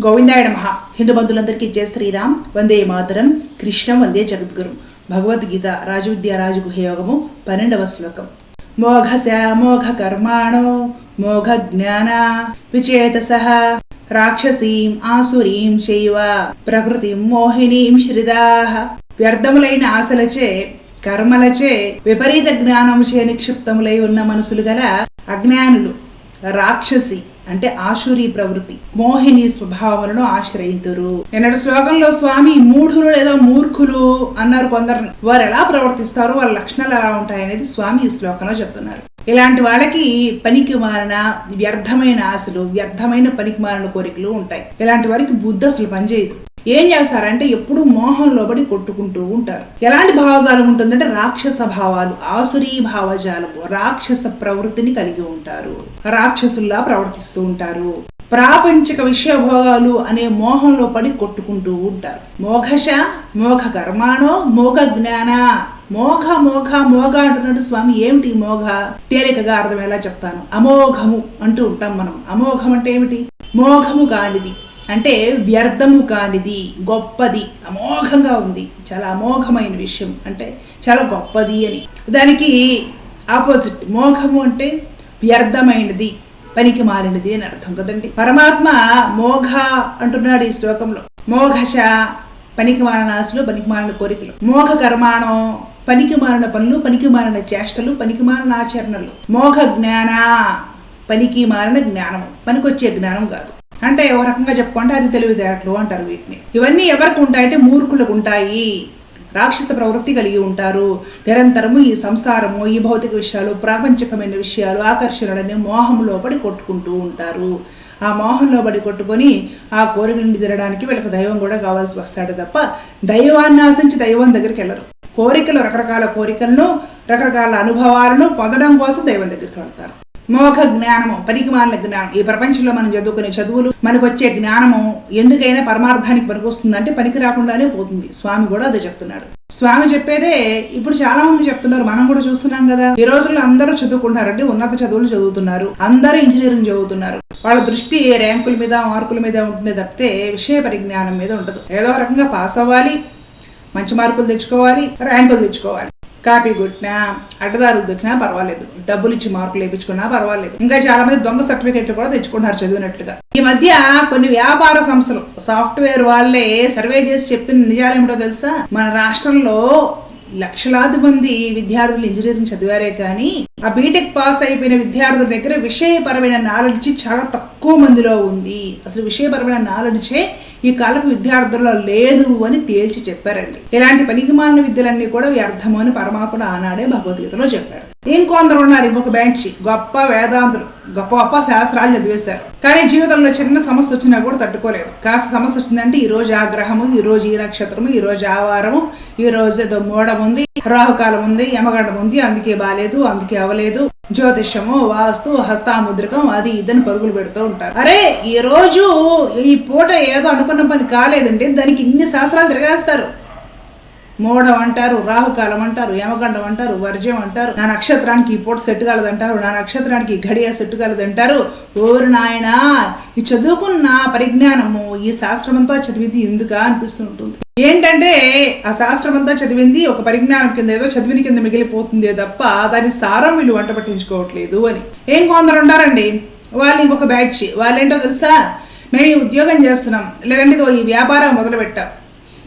గోవిందాయ నమ. హిందూ బంధువులందరికీ జయ శ్రీరామ్. వందే మాతరం. కృష్ణం. వందే జగద్గురు. భగవద్గీత రాజవిద్యా రాజగుహయోగము పన్నెండవ శ్లోకం. మోఘ మోఘ కర్మాణో మోఘ జ్ఞాన విచేతస రాక్షసీం ఆసురీం శైవ ప్రకృతిం మోహినీం శ్రిదా వ్యర్థములైన ఆశలచే కర్మలచే విపరీత జ్ఞానముచే నిక్షిప్తములై ఉన్న మనసులు గల అజ్ఞానులు రాక్షసి. అంటే ఆశూరి ప్రవృత్తి. మోహిని స్వభావములను ఆశ్రయింతురు. నిన్నటి శ్లోకంలో స్వామి మూఢులు లేదా మూర్ఖులు అన్నారు కొందరిని. వారు ఎలా ప్రవర్తిస్తారో వాళ్ళ లక్షణాలు ఎలా ఉంటాయనేది స్వామి ఈ శ్లోకంలో చెప్తున్నారు. ఇలాంటి వాళ్ళకి పనికి మారిన వ్యర్థమైన ఆశలు వ్యర్థమైన పనికి మారిన కోరికలు ఉంటాయి. ఇలాంటి వారికి బుద్ధి అసలు పనిచేయదు. ఏం చేస్తారంటే ఎప్పుడు మోహం లోబడి కొట్టుకుంటూ ఉంటారు. ఎలాంటి భావజాలం ఉంటుందంటే రాక్షస భావాలు ఆసురీ భావజాలము రాక్షస ప్రవృత్తిని కలిగి ఉంటారు. రాక్షసుల్లా ప్రవర్తిస్తూ ఉంటారు. ప్రాపంచిక విషయభోగాలు అనే మోహంలో పడి కొట్టుకుంటూ ఉంటారు. మోఘశ మోఘ కర్మాణో మోఘ జ్ఞాన మోఘ మోఘ మోఘ అంటున్నాడు స్వామి. ఏమిటి మోఘ? తేలికగా అర్థమయ్యేలా చెప్తాను? అమోఘము అంటూ ఉంటాం మనం. అమోఘం అంటే ఏమిటి? మోఘము కానిది అంటే వ్యర్థము కానిది గొప్పది అమోఘంగా ఉంది. చాలా అమోఘమైన విషయం. అంటే చాలా గొప్పది అని. దానికి ఆపోజిట్ మోఘము అంటే వ్యర్థమైనది పనికి మారినది అని అర్థం కదండి. పరమాత్మ మోఘ అంటున్నాడు ఈ శ్లోకంలో. మోఘశ పనికి మారిన ఆశలు పనికి మారిన కోరికలు. మోఘ కర్మాణం పనికి మారిన పనులు పనికి మారిన చేష్టలు పనికి మారిన ఆచరణలు. మోఘ జ్ఞాన పనికి మారిన జ్ఞానము. పనికొచ్చే జ్ఞానం కాదు. అంటే ఒక రకంగా చెప్పుకుంటే అది తెలివితేటలు అంటారు వీటిని. ఇవన్నీ ఎవరికి ఉంటాయంటే మూర్ఖులకు ఉంటాయి. రాక్షస ప్రవృత్తి కలిగి ఉంటారు. నిరంతరము ఈ సంసారము ఈ భౌతిక విషయాలు ప్రాపంచికమైన విషయాలు ఆకర్షణలని మోహంలో పడి కొట్టుకుంటూ ఉంటారు. ఆ మోహంలో పడి కొట్టుకొని ఆ కోరికలను తినడానికి వీళ్ళకి దైవం కూడా కావాల్సి వస్తాడు తప్ప దైవాన్ని ఆశించి దైవం దగ్గరికి వెళ్ళరు. కోరికలు రకరకాల కోరికలను రకరకాల అనుభవాలను పొందడం కోసం దైవం దగ్గరికి వెళ్తారు. మోఘ జ్ఞానము పనికిమాలిన జ్ఞానం. ఈ ప్రపంచంలో మనం చదువుకునే చదువులు మనకు వచ్చే జ్ఞానము ఎందుకైనా పరమార్థానికి పనికొస్తుంది అంటే పనికి రాకుండానే పోతుంది. స్వామి కూడా అదే చెప్తున్నాడు. స్వామి చెప్పేదే ఇప్పుడు చాలా మంది చెప్తున్నారు. మనం కూడా చూస్తున్నాం కదా. ఈ రోజుల్లో అందరూ చదువుకుంటున్నారంటే ఉన్నత చదువులు చదువుతున్నారు. అందరూ ఇంజనీరింగ్ చదువుతున్నారు. వాళ్ళ దృష్టి ర్యాంకుల మీద మార్కుల మీద ఉంటుంది తప్పితే విషయ పరిజ్ఞానం మీద ఉండదు ఏదో రకంగా పాస్ అవ్వాలి మంచి మార్కులు తెచ్చుకోవాలి ర్యాంకులు తెచ్చుకోవాలి. కాపీ కొట్టినా అడ్డదారులు దొక్కినా పర్వాలేదు. డబ్బులు ఇచ్చి మార్కులు వేయించుకున్నా పర్వాలేదు. ఇంకా చాలా మంది దొంగ సర్టిఫికెట్లు కూడా తెచ్చుకుంటున్నారు చదివినట్లుగా. ఈ మధ్య కొన్ని వ్యాపార సంస్థలు సాఫ్ట్వేర్ వాళ్ళే సర్వే చేసి చెప్పిన నిజాలేమిటో తెలుసా? మన రాష్ట్రంలో లక్షలాది మంది విద్యార్థులు ఇంజనీరింగ్ చదివారే కానీ ఆ బీటెక్ పాస్ అయిపోయిన విద్యార్థుల దగ్గర విషయపరమైన నాలెడ్జ్ చాలా తక్కువ మందిలో ఉంది. అసలు విషయపరమైన నాలెడ్జే ఈ కాలపు విద్యార్థుల్లో లేదు అని తేల్చి చెప్పారండి. ఇలాంటి పనికిమాలిన విద్యలన్నీ కూడా వ్యర్థము అని పరమాత్ముడు ఆనాడే భగవద్గీతలో చెప్పాడు. ఇంకొందరు ఉన్నారు ఇంకొక బ్యాంచి గొప్ప వేదాంతులు. గొప్ప గొప్ప శాస్త్రాలు చదివేశారు. కానీ జీవితంలో చిన్న సమస్య వచ్చినా కూడా తట్టుకోలేదు. కాస్త సమస్య వచ్చిందంటే ఈ రోజు ఆ గ్రహము ఈ రోజు ఈ నక్షత్రము ఈ రోజు ఆ వారము ఈ రోజు ఏదో మూడం ఉంది రాహుకాలం ఉంది యమగండం ఉంది అందుకే బాలేదు అందుకే అవలేదు జ్యోతిష్యము వాస్తు హస్తాముద్రికం అది ఇదని పరుగులు పెడుతూ ఉంటారు. అరే ఈ రోజు ఈ పూట ఏదో అనుకున్న పని కాలేదండి దానికి ఇన్ని శాస్త్రాలు తిరగేస్తారు. మోడం అంటారు రాహుకాలం అంటారు యమగండం అంటారు వర్జ్యం అంటారు. నా నక్షత్రానికి ఈ పూట సెట్ కలదంటారు నా నక్షత్రానికి ఘడియ సెట్టు సెట్ కలదంటారు. ఓరు నాయన ఈ చదువుకున్న పరిజ్ఞానము ఈ శాస్త్రమంతా చదివింది ఎందుకా అనిపిస్తుంటుంది ఏంటంటే ఆ శాస్త్రమంతా చదివింది ఒక పరిజ్ఞానం కింద ఏదో చదివిన కింద మిగిలిపోతుందే తప్ప దాని సారం వీళ్ళు వంట పట్టించుకోవట్లేదు అని. ఏం కొందరు ఉండారండి వాళ్ళు ఇంకొక బ్యాచ్. వాళ్ళేంటో తెలుసా? మేము ఉద్యోగం చేస్తున్నాం. లేదంటే ఈ వ్యాపారం మొదలు పెట్టాం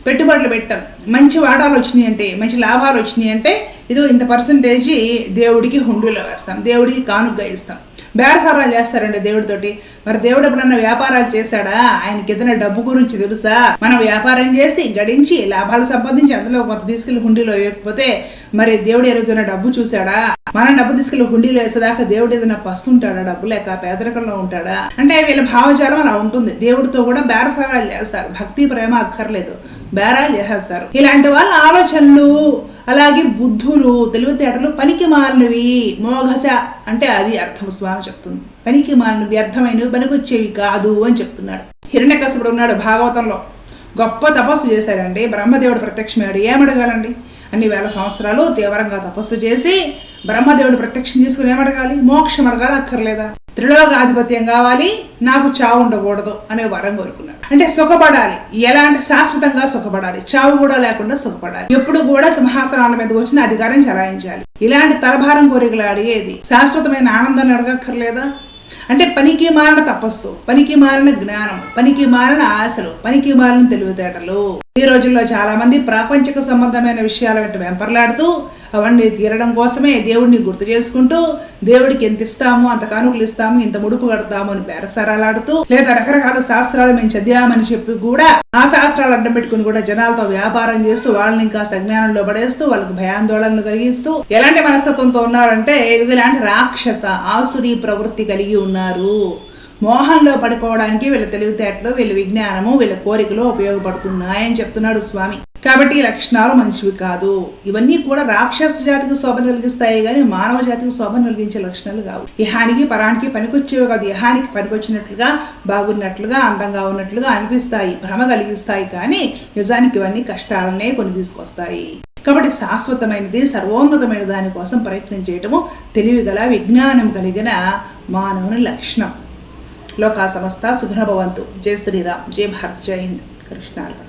పెట్టుబడులు పెట్టాం. మంచి వాటాలు వచ్చినాయి అంటే మంచి లాభాలు వచ్చినాయి అంటే ఇదో ఇంత పర్సంటేజ్ దేవుడికి హుండీలో వేస్తాం. దేవుడికి కానుగ్గా ఇస్తాం. బేరసారాలు చేస్తారండి దేవుడితోటి. మరి దేవుడు ఎప్పుడన్నా వ్యాపారాలు చేశాడా? ఆయనకి ఏదైనా డబ్బు గురించి తెలుసా? మనం వ్యాపారం చేసి గడించి లాభాలు సంపాదించి అందులో కొంత తీసుకెళ్ళి హుండీలో వేయకపోతే మరి దేవుడు ఏ రోజున డబ్బు చూశాడా? మనం డబ్బు తీసుకెళ్ళి హుండీలో వేసేదాకా దేవుడు ఏదైనా పస్తుంటాడా డబ్బు లేక పేదరికంలో ఉంటాడా? అంటే వీళ్ళ భావజాలం అలా ఉంటుంది. దేవుడితో కూడా బేరసారాలు చేస్తారు. భక్తి ప్రేమ అక్కర్లేదు. బేరాలు చేసేస్తారు. ఇలాంటి వాళ్ళ ఆలోచనలు అలాగే బుద్ధులు తెలివితేటలు పనికి మాలినవి మోఘస అంటే అది అర్థం స్వామి చెప్తుంది. పనికి మాలినవి వ్యర్థమైనవి పనికొచ్చేవి కాదు అని చెప్తున్నాడు. హిరణ్యకశపుడు ఉన్నాడు భాగవతంలో. గొప్ప తపస్సు చేశారండి బ్రహ్మదేవుడు ప్రత్యక్షమయ్యాడు. ఏమడగాలండి? అన్ని వేల సంవత్సరాలు తీవ్రంగా తపస్సు చేసి బ్రహ్మదేవుడు ప్రత్యక్షం చేసుకుని ఏమడగాలి? మోక్షం అడగాలి అక్కర్లేదా త్రిలోకాధిపత్యం కావాలి నాకు చావు ఉండకూడదు అనే వరం కోరుకున్నాడు అంటే సుఖపడాలి. ఎలాంటి శాశ్వతంగా సుఖపడాలి? చావు కూడా లేకుండా సుఖపడాలి. ఎప్పుడు కూడా సింహాసనాల మీద వచ్చిన అధికారం చలాయించాలి. ఇలాంటి తలభారం కోరికలు అడిగేది శాశ్వతమైన ఆనందాన్ని అడగక్కర్లేదా? అంటే పనికి మారిన తపస్సు పనికి మారిన జ్ఞానం పనికి మారిన ఆశలు పనికి మారిన తెలివితేటలు. ఈ రోజుల్లో చాలా మంది ప్రాపంచిక సంబంధమైన విషయాల వెంట వెంపర్లాడుతూ అవన్నీ తీరడం కోసమే దేవుడిని గుర్తు చేసుకుంటూ దేవుడికి ఎంత ఇస్తాము అంత కానుకలు ఇస్తాము ఇంత ముడుపు కడతాము అని బేరసారాలాడుతూ లేదా రకరకాల శాస్త్రాలు మేము చదివామని చెప్పి కూడా ఆ శాస్త్రాలు అడ్డం పెట్టుకుని కూడా జనాలతో వ్యాపారం చేస్తూ వాళ్ళని ఇంకా సజ్ఞానంలో పడేస్తూ వాళ్ళకి భయాందోళనలు కలిగిస్తూ ఎలాంటి మనస్తత్వంతో ఉన్నారంటే ఇలాంటి రాక్షస ఆసురి ప్రవృత్తి కలిగి ఉన్నారు మోహంలో పడిపోవడానికి వీళ్ళ తెలివితేటలు వీళ్ళ విజ్ఞానము వీళ్ళ కోరికలు ఉపయోగపడుతున్నాయని చెప్తున్నాడు స్వామి. కాబట్టి ఈ లక్షణాలు మంచివి కాదు. ఇవన్నీ కూడా రాక్షస జాతికి శోభను కలిగిస్తాయి కానీ మానవ జాతికి శోభను కలిగించే లక్షణాలు కావు. ఇహానికి పరానికి పనికొచ్చేవి కాదు. ఇహానికి పనికొచ్చినట్లుగా బాగున్నట్లుగా అందంగా ఉన్నట్లుగా అనిపిస్తాయి భ్రమ కలిగిస్తాయి కానీ నిజానికి ఇవన్నీ కష్టాలనే కొని తీసుకొస్తాయి. కాబట్టి శాశ్వతమైనది సర్వోన్నతమైన దానికోసం ప్రయత్నం చేయటము తెలివిగల విజ్ఞానం కలిగిన మానవుని లక్షణం. లోకా సమస్త సుఖనభవంతు జై శ్రీరామ్. జయ భారత్. జై హింద్. కృష్ణార్పణ.